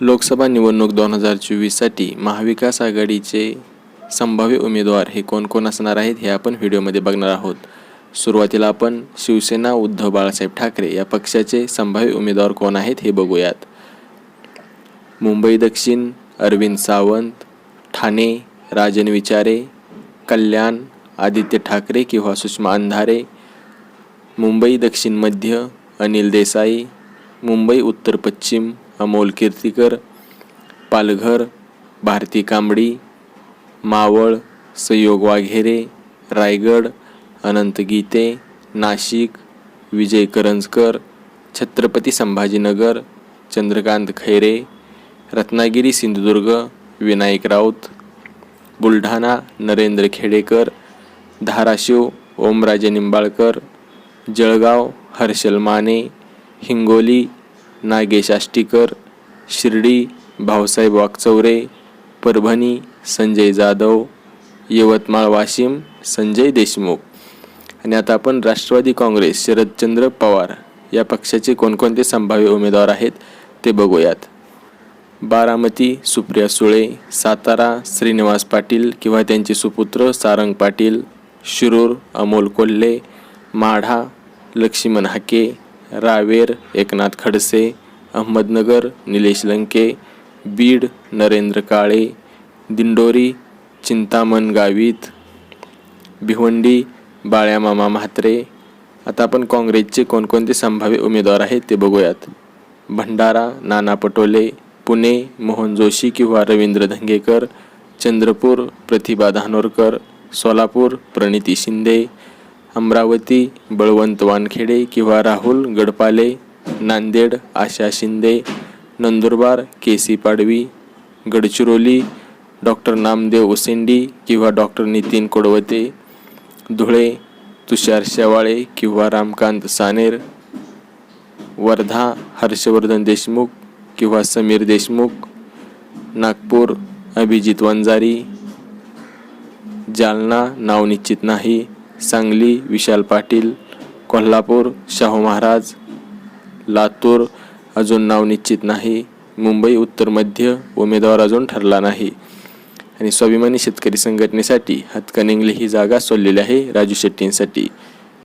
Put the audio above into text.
लोकसभा निवडणूक दोन हजार चोवीससाठी महाविकास आघाडीचे संभाव्य उमेदवार हे कोण कोण असणार आहेत हे आपण व्हिडिओमध्ये बघणार आहोत. सुरुवातीला आपण शिवसेना उद्धव बाळासाहेब ठाकरे या पक्षाचे संभाव्य उमेदवार कोण आहेत हे बघूयात. मुंबई दक्षिण अरविंद सावंत ठाणे राजन विचारे कल्याण आदित्य ठाकरे किंवा सुषमा अंधारे मुंबई दक्षिण मध्य अनिल देसाई मुंबई उत्तर पश्चिम अमोल कीर्तीकर पालघर भारती कांबडी मावळ संयोग वाघेरे रायगड अनंत गीते नाशिक विजय करंजकर छत्रपती संभाजीनगर चंद्रकांत खैरे रत्नागिरी सिंधुदुर्ग विनायक राऊत बुलढाणा नरेंद्र खेडेकर धाराशिव ओमराजे निंबाळकर जळगाव हर्षल माने हिंगोली नागेश आष्टीकर शिर्डी भाऊसाहेब वाकचौरे परभणी संजय जाधव यवतमाळ वाशिम संजय देशमुख. आणि आता आपण राष्ट्रवादी काँग्रेस शरदचंद्र पवार या पक्षाचे कोणकोणते संभाव्य उमेदवार आहेत ते बघूयात. बारामती सुप्रिया सुळे सातारा श्रीनिवास पाटील किंवा त्यांचे सुपुत्र सारंग पाटील शिरूर अमोल कोल्हे माढा लक्ष्मण हाके रावेर एकनाथ खडसे अहमदनगर निलेश लंके बीड नरेंद्र काळे दिंडोरी चिंतामण गावित भिवंडी बाळ्यामामा म्हात्रे. आता आपण काँग्रेसचे कोणकोणते संभाव्य उमेदवार आहेत ते बघूयात. भंडारा नाना पटोले पुणे मोहन जोशी किंवा रवींद्र धंगेकर चंद्रपूर प्रतिभा धानोरकर सोलापूर प्रणिती शिंदे अमरावती बळवंत वानखेडे किंवा Rahul Gadpale Nanded Asha Shinde Nandurbar K C Padvi Gadchiroli doctor Namdev Usendi किंवा डॉक्टर नितीन कोडवते धुळे तुषार शेवाळे किंवा रामकांत सानेर वर्धा हर्षवर्धन देशमुख किंवा समीर देशमुख नागपूर अभिजित वंजारी जालना नाव निश्चित नाही. सांगली विशाल पाटील कोल्हापूर शाहू महाराज लातूर अजून नाव निश्चित नाही. मुंबई उत्तर मध्य उमेदवार अजून ठरला नाही. आणि स्वाभिमानी शेतकरी संघटनेसाठी हातकणंगले ही जागा सोडलेली आहे राजू शेट्टींसाठी.